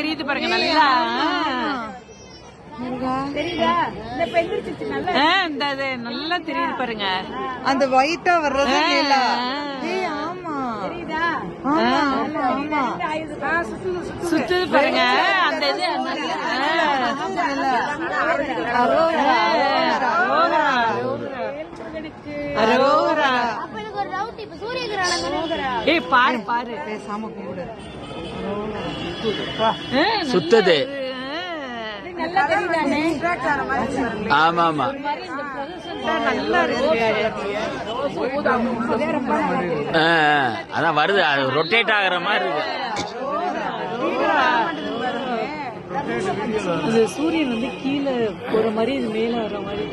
தெரியுது பாருங்க நல்லா. நல்லா. தெரியுது? பாருங்க. அந்த ஒயிட்டா வர்றது சுத்துது பாருங்க. அந்த இது அரோரா, ஏய் பாரு பாரு. பேசாம கும்பிடு. சுத்தது. ஆமா ஆமா நல்லா இருக்கு அதான் வருது அது ரொட்டேட் ஆகுற மாதிரி இருக்கு. அது சூரியன் வந்து கீழே போற மாதிரி இது மேல வர மாதிரி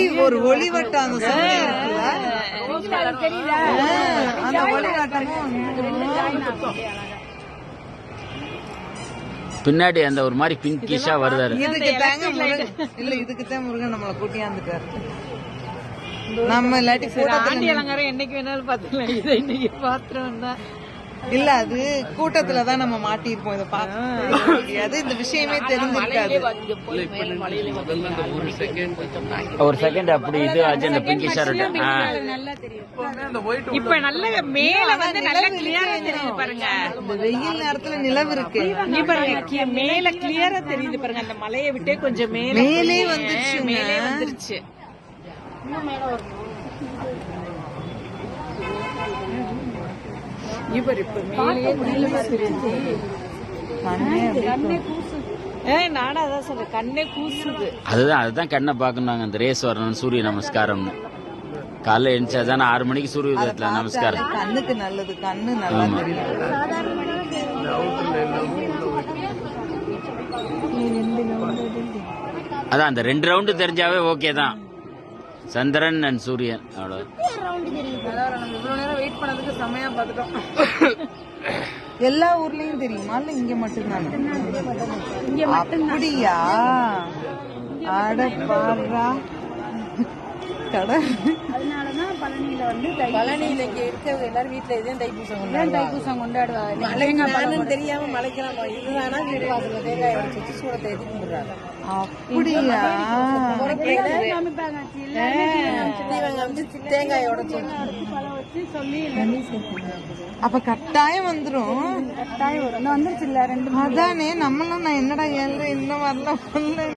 இது ஒரு ஒளிவட்டம் அந்த ஒளிவட்டமும் பின்னாடி அந்த ஒரு மாதிரி பிங்கிஷா வருதாரு இதுக்கு தாங்க முருகன் இல்ல இதுக்கு தான் முருகன் நம்மளை கூட்டியாந்துட்டாரு நம்ம இல்லாட்டி ஆண்டி அலங்காரம் என்னைக்கு வேணாலும் பாத்துக்கலாம் இதை இன்னைக்கு பாத்திரம் தான் இல்ல அது கூட்டத்துல தான் நம்ம மாட்டியிருப்போம் இதை பார்க்க முடியாது இந்த விஷயமே தெரிஞ்சிருக்காது. ஒரு செகண்ட் அப்படி இது அந்த நல்லா தெரியும். இப்ப நல்ல மேல வந்து நல்ல கிளியரா தெரியுது பாருங்க. வெயில் நேரத்துல நிலவு இருக்கு. இங்க பாருங்க மேல கிளியரா தெரியுது பாருங்க அந்த மலையை விட்டே கொஞ்சம் மேல மேலே போய், வந்துருச்சுங்க. மேலே வந்துருச்சு. இவர் இப்ப மேலே நீளமா தெரியுது கண்ணே அப்படியே ஏய் நானும் அதான் சொல்றேன். கண்ணே கூசுது. அதுதான் அதுதான் கண்ணை பார்க்கணுங்க அந்த ரேஸ் வரணும் சூரிய நமஸ்காரம்னு. காலைல எழுந்துச்சா தானே ஆறு மணிக்கு சூரிய உதயத்துல நமஸ்காரம். கண்ணுக்கு நல்லது கண்ணு நல்லா தெரியும். அதான் அந்த ரெண்டு ரவுண்டு தெரிஞ்சாவே ஓகே தான். சந்திரன் அண்ட் சூரியன். அவ்வளோ வெயிட் பண்ணதுக்கு செமையா பாத்துட்டோம் எல்லா ஊர்லயும் தெரியுமா? இல்ல இங்க மட்டும்தானா? அப்படியா? அட பாடுறா கடை. அதனாலதான் பழனியில வந்து தை பழனியில இங்க இருக்கவங்க எல்லாரும் வீட்டுல இதே தைப்பூசம் ஏன் தைப்பூசம் கொண்டாடுவாங்க. தெரியாம மலைக்கெல்லாம் இதுதானா வீடு வாசல்ல தேங்காய் உடைச்சு வச்சு சூடத்தை ஏத்தி கும்பிடுறாங்க? அப்படியா? தேங்காய் உடைச்சு வச்சு அப்ப கட்டாயம் வந்துரும். கட்டாயம் வந்துருச்சு இல்ல? ரெண்டு அதானே நம்மளும் நான் என்னடா ஏழு இன்னும் வரல